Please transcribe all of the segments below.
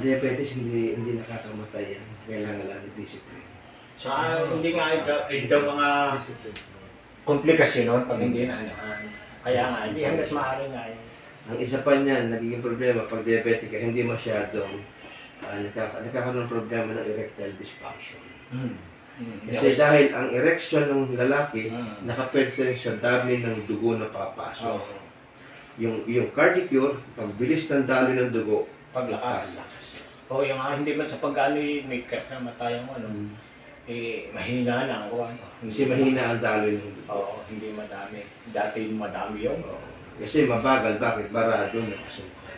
Ang diabetes hindi hindi nakakamatay yan. Kailangan lang ng discipline. Saka hindi nga ito, ito mga Discipline. komplikasyon nun pag hindi na ano. ah, Kaya nga, hindi hanggat maaari nga yun. Ang isa pa niyan, nagiging problema pag diabetic ka, hindi masyadong uh, nagkaka- nagkakaroon ng problema ng erectile dysfunction. Mm. Mm. Kasi dahil ang erection ng lalaki, Mm. nakapwede sa dami ng dugo na papasok. Oo. Yung, yung cardicure, pagbilis ng daloy ng dugo, Paglakas. lakas. O yung nga, hindi man sa pag-ano yung may cut na matayang ano, eh, mahina lang ako. ano. Kasi mahina ang daloy ng dugo. Oo, hindi madami. Dati madami yun. Oo. Kasi mabagal, bakit? Barado ng asukal.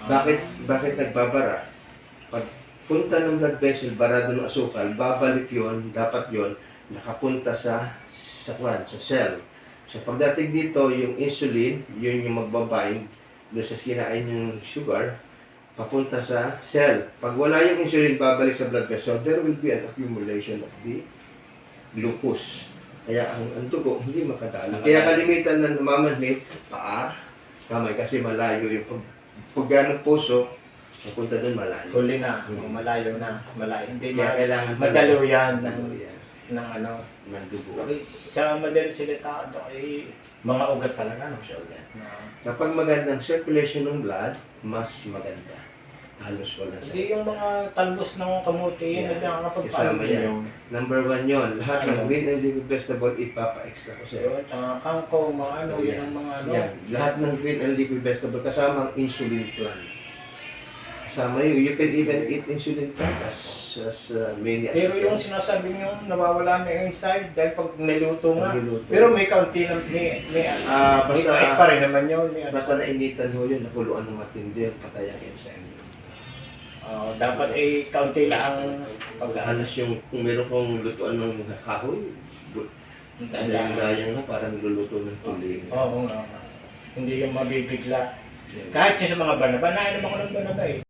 Ah. Bakit bakit nagbabara? Pag punta ng blood vessel, barado ng asukal, babalik yon dapat yon nakapunta sa sa kwan, sa cell. So pagdating dito, yung insulin, yun yung magbabind doon sa kinain yung sugar, papunta sa cell. Pag wala yung insulin, babalik sa blood vessel, there will be an accumulation of the glucose. Kaya ang, ang dugo hindi makadalo. Kaya kalimitan na namamanhid, paa, kamay, kasi malayo yung pag, pagga ng puso, papunta doon malayo. Huli na, malayo na, malayo. Hindi Kaya na, kailangan madalo yan ng, Madalo yan. Ng ano. Okay, sa madaling salita, ano, eh, mga ugat talaga, no? So, yan. Na- Kapag magandang circulation ng blood, mas maganda. Halos wala sa Hindi yung mga talbos ng kamuti, yun Yeah. nakakapagpaano Kasama din yan. yun. Number one yon Lahat ng Ano? green and leafy vegetable, ipapa-extra ko sa'yo. Yun, tsaka kangkong, mga ano, yun ang mga ano. Yan. Lahat ng green and leafy vegetable, kasama ang insulin plant. Yun. You can even eat insulin plant as, as uh, many as Pero you yung sinasabi nyo, nawawala na yung inside dahil pag niluto nga. Pag niluto. Pero may kaunti na, may, may, Ah, may basta- kahit pa rin naman yun. May, ano. Basta nainitan mo yun, nakuluan ng matindi, patay ang enzyme. Oo, dapat eh, kaunti lang ang pag Halos yung, kung meron kong lutuan ng kahoy, dayang-dayang na parang niluluto ng tuling. Oo nga. Hindi yung mabibigla. Kahit yung sa mga banaba, nainom ako ng banaba eh.